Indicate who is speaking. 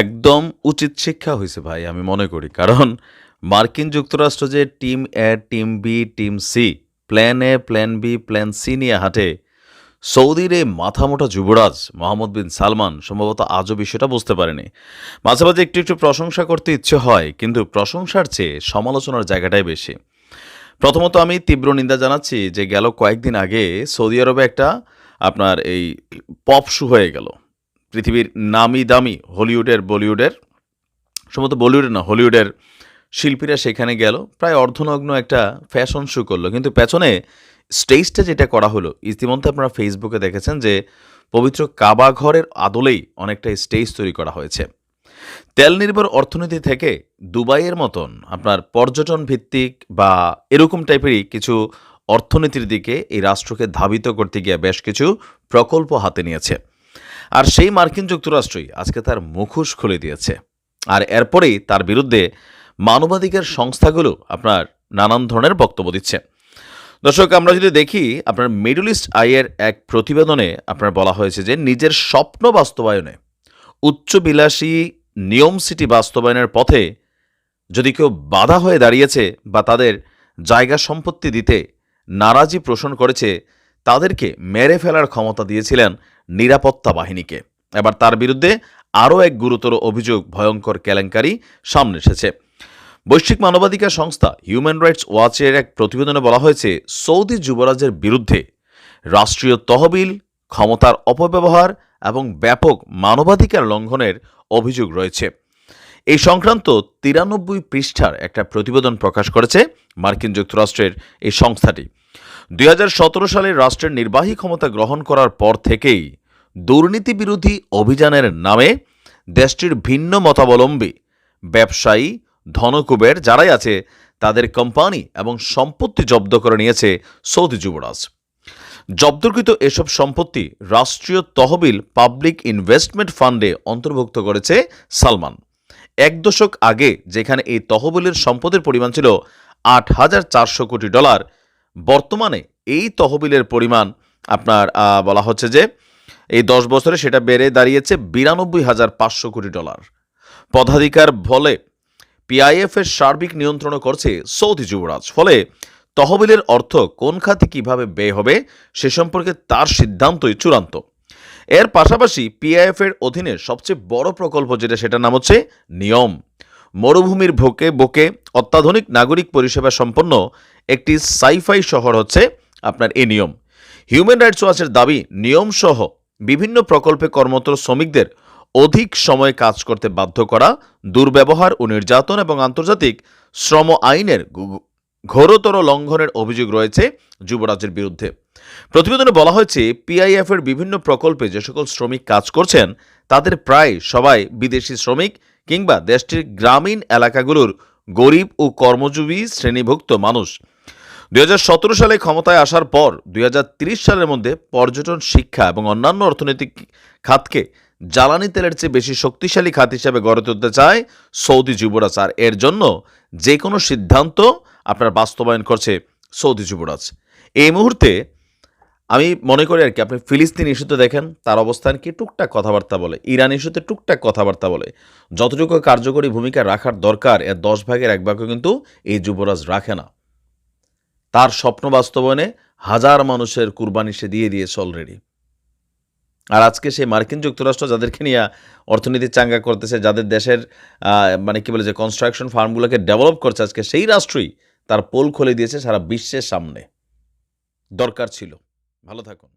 Speaker 1: একদম উচিত শিক্ষা হয়েছে ভাই, আমি মনে করি। কারণ মার্কিন যুক্তরাষ্ট্র যে team A, team B, team C, plan A, plan B, plan C নিয়ে হাঁটে, সৌদির এই মাথামোটা যুবরাজ মোহাম্মদ বিন সালমান সম্ভবত আজও বিষয়টা বুঝতে পারেনি। মাঝে মাঝে একটু একটু প্রশংসা করতে ইচ্ছে হয়, কিন্তু প্রশংসার চেয়ে সমালোচনার জায়গাটাই বেশি। প্রথমত আমি তীব্র নিন্দা জানাচ্ছি যে গেল কয়েকদিন আগে সৌদি আরবে একটা আপনার এই পপ শু হয়ে গেল। পৃথিবীর নামি দামি হলিউডের, বলিউডের, সম্ভবত বলিউডের না, হলিউডের শিল্পীরা সেখানে গেল। প্রায় অর্ধনগ্ন একটা ফ্যাশন শো করল। কিন্তু পেছনে স্টেজটা যেটা করা হলো, ইতিমধ্যে আপনারা ফেসবুকে দেখেছেন যে পবিত্র কাবা ঘরের আদলেই অনেকটা স্টেজ তৈরি করা হয়েছে। তেল নির্ভর অর্থনীতি থেকে দুবাইয়ের মতন আপনার পর্যটন ভিত্তিক বা এরকম টাইপেরই কিছু অর্থনীতির দিকে এই রাষ্ট্রকে ধাবিত করতে গিয়ে বেশ কিছু প্রকল্প হাতে নিয়েছে। আর সেই মার্কিন যুক্তরাষ্ট্রই আজকে তার মুখোশ খুলে দিয়েছে। আর এরপরেই তার বিরুদ্ধে মানবাধিকার সংস্থাগুলো আপনার নানান ধরনের বক্তব্য দিচ্ছে। দর্শক, আমরা যদি দেখি, আপনার মিডল ইস্ট আইয়ের এক প্রতিবেদনে আপনার বলা হয়েছে যে নিজের স্বপ্ন বাস্তবায়নে উচ্চবিলাসী নিয়ম সিটি বাস্তবায়নের পথে যদি কেউ বাধা হয়ে দাঁড়িয়েছে বা তাদের জায়গা সম্পত্তি দিতে নারাজি পোষণ করেছে তাদেরকে মেরে ফেলার ক্ষমতা দিয়েছিলেন নিরাপত্তা বাহিনীকে। এবার তার বিরুদ্ধে আরও এক গুরুতর অভিযোগ ভয়ঙ্কর কেলেঙ্কারি সামনে এসেছে। বৈশ্বিক মানবাধিকার সংস্থা হিউম্যান রাইটস ওয়াচের এক প্রতিবেদনে বলা হয়েছে, সৌদি যুবরাজের বিরুদ্ধে রাষ্ট্রীয় তহবিল, ক্ষমতার অপব্যবহার এবং ব্যাপক মানবাধিকার লঙ্ঘনের অভিযোগ রয়েছে। এই সংক্রান্ত তিরানব্বই পৃষ্ঠার একটা প্রতিবেদন প্রকাশ করেছে মার্কিন যুক্তরাষ্ট্রের এই সংস্থাটি। দুই হাজার সতেরো সালে রাষ্ট্রের নির্বাহী ক্ষমতা গ্রহণ করার পর থেকেই দুর্নীতি বিরোধী অভিযানের নামে দেশটির ভিন্ন মতাবলম্বী ব্যবসায়ী, ধনকুবের যারাই আছে, তাদের কোম্পানি এবং সম্পত্তি জব্দ করে নিয়েছে সৌদি যুবরাজ। জব্দকৃত এসব সম্পত্তি রাষ্ট্রীয় তহবিল পাবলিক ইনভেস্টমেন্ট ফান্ডে অন্তর্ভুক্ত করেছে সালমান। এক দশক আগে যেখানে এই তহবিলের সম্পদের পরিমাণ ছিল আট হাজার চারশো কোটি ডলার বর্তমানে এই তহবিলের পরিমাণ আপনার বলা হচ্ছে যে এই দশ বছরে সেটা বেড়ে দাঁড়িয়েছে বিরানব্বই হাজার পাঁচশো কোটি ডলার। পদাধিকার বলে পিআইএফ এর সার্বিক নিয়ন্ত্রণ করছে সৌদি যুবরাজ। ফলে তহবিলের অর্থ কোন খাতে কীভাবে ব্যয় হবে সে সম্পর্কে তার সিদ্ধান্তই চূড়ান্ত। এর পাশাপাশি পিআইএফ এর অধীনে সবচেয়ে বড় প্রকল্প যেটা সেটার নাম হচ্ছে নিয়ম। মরুভূমির ভোকে বোকে অত্যাধুনিক নাগরিক পরিষেবা সম্পন্ন একটি সাইফাই শহর হচ্ছে আপনার এই নিয়ম। হিউম্যান রাইটস ওয়াচের দাবি, নিয়ম সহ বিভিন্ন প্রকল্পে কর্মরত শ্রমিকদের অধিক সময় কাজ করতে বাধ্য করা, দুর্ব্যবহার ও নির্যাতন এবং আন্তর্জাতিক শ্রম আইনের ঘোরতর লঙ্ঘনের অভিযোগ রয়েছে যুবরাজের বিরুদ্ধে। প্রতিবেদনে বলা হয়েছে পিআইএফ এর বিভিন্ন প্রকল্পে যে সকল শ্রমিক কাজ করছেন, তাদের প্রায় সবাই বিদেশি শ্রমিক কিংবা দেশটির গ্রামীণ এলাকাগুলোর গরিব ও কর্মজীবী শ্রেণীভুক্ত মানুষ। দুই হাজার সতেরো সালে ক্ষমতায় আসার পর দুই সালের মধ্যে পর্যটন, শিক্ষা এবং অন্যান্য অর্থনৈতিক খাতকে জ্বালানি তেলের চেয়ে বেশি শক্তিশালী খাত হিসেবে গড়ে তুলতে চায় সৌদি যুবরাজ। আর এর জন্য যে কোনো সিদ্ধান্ত আপনার বাস্তবায়ন করছে সৌদি যুবরাজ। এই মুহূর্তে আমি মনে করি আর কি, আপনি ফিলিস্তিন ইস্যুতে দেখেন, তার অবস্থান কি? টুকটাক কথাবার্তা বলে। ইরান ইস্যুতে টুকটাক কথাবার্তা বলে। যতটুকু কার্যকরী ভূমিকা রাখার দরকার, এর দশ ভাগের এক ভাগও কিন্তু এই যুবরাজ রাখে না। তার স্বপ্ন বাস্তবনে হাজার মানুষের কুরবানি সে দিয়ে দিয়েছে অলরেডি আর আজকে সেই মার্কিন যুক্তরাষ্ট্র যাদেরকে নিয়ে অর্থনীতি চাঙ্গা করতেছে, যাদের দেশের মানে কি বলে যে কনস্ট্রাকশন ফার্মগুলোকে ডেভেলপ করছে আজকে, সেই রাষ্ট্রই তার পোল খুলে দিয়েছে সারা বিশ্বের সামনে। দরকার ছিল। ভালো থাকুন।